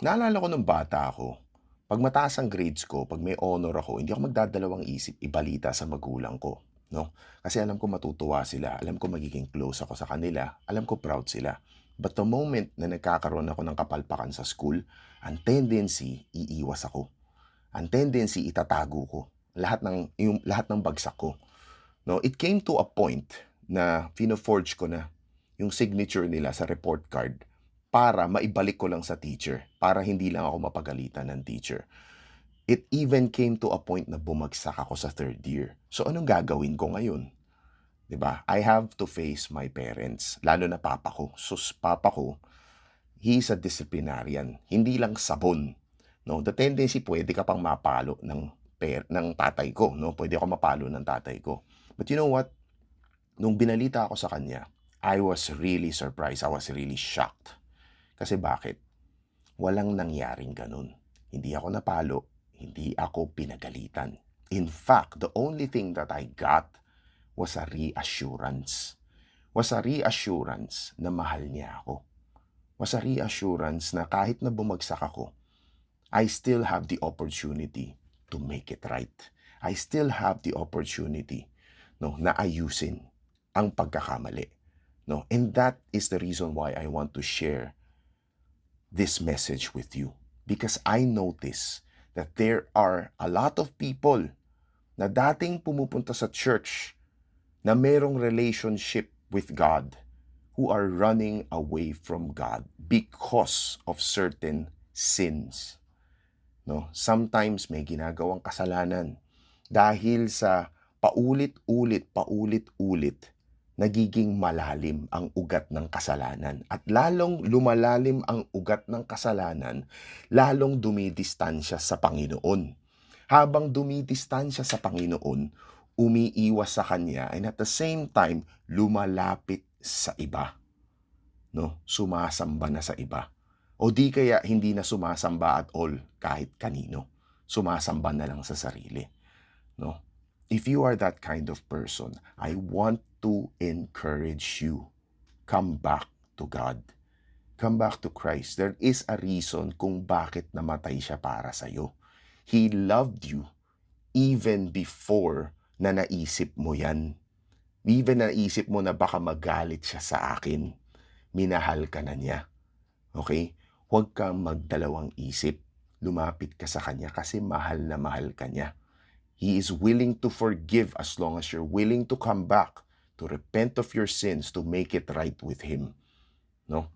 Naalala ko nung bata ako, 'pag mataas ang grades ko, 'pag may honor ako, hindi ako magdadalawang isip ibalita sa magulang ko, 'no? Kasi alam ko matutuwa sila, alam ko magiging close ako sa kanila, alam ko proud sila. But the moment na nagkakaroon ako ng kapalpakan sa school, ang tendency, iiwas ako. Ang tendency, itatago ko lahat ng yung lahat ng bagsak ko, 'no? It came to a point na fino-forge ko na yung signature nila sa report card para maibalik ko lang sa teacher, para hindi lang ako mapagalitan ng teacher. It even came to a point na bumagsak ako sa third year. So anong gagawin ko ngayon? 'Di ba? I have to face my parents, lalo na papa ko. Sus, papa ko, he's a disciplinarian, hindi lang sabon. No, the tendency pwede ka pang mapalo ng per ng tatay ko, no? Pwede ako mapalo ng tatay ko. But you know what? Nung binalita ako sa kanya, I was really surprised. I was really shocked. Kasi bakit? Walang nangyaring ganun. Hindi ako napalo, hindi ako pinagalitan. In fact, the only thing that I got was a reassurance. Was a reassurance na mahal niya ako. Was a reassurance na kahit na bumagsak ako, I still have the opportunity to make it right. I still have the opportunity no, na ayusin ang pagkakamali. No? And that is the reason why I want to share this message with you. Because I notice that there are a lot of people na dating pumupunta sa church na merong relationship with God who are running away from God because of certain sins. No? Sometimes may ginagawang kasalanan dahil sa paulit-ulit, paulit-ulit nagiging malalim ang ugat ng kasalanan. At lalong lumalalim ang ugat ng kasalanan, lalong dumidistansya sa Panginoon. Habang dumidistansya sa Panginoon, umiiwas sa Kanya and at the same time, lumalapit sa iba. No? Sumasamba na sa iba. O di kaya hindi na sumasamba at all kahit kanino. Sumasamba na lang sa sarili. No? If you are that kind of person, I want to encourage you. Come back to God. Come back to Christ. There is a reason kung bakit namatay siya para sa iyo. He loved you even before na naisip mo yan. Even na naisip mo na baka magalit siya sa akin. Minahal ka na niya. Okay? Huwag kang magdalawang isip. Lumapit ka sa kanya kasi mahal na mahal ka niya. He is willing to forgive as long as you're willing to come back, to repent of your sins, to make it right with Him. No?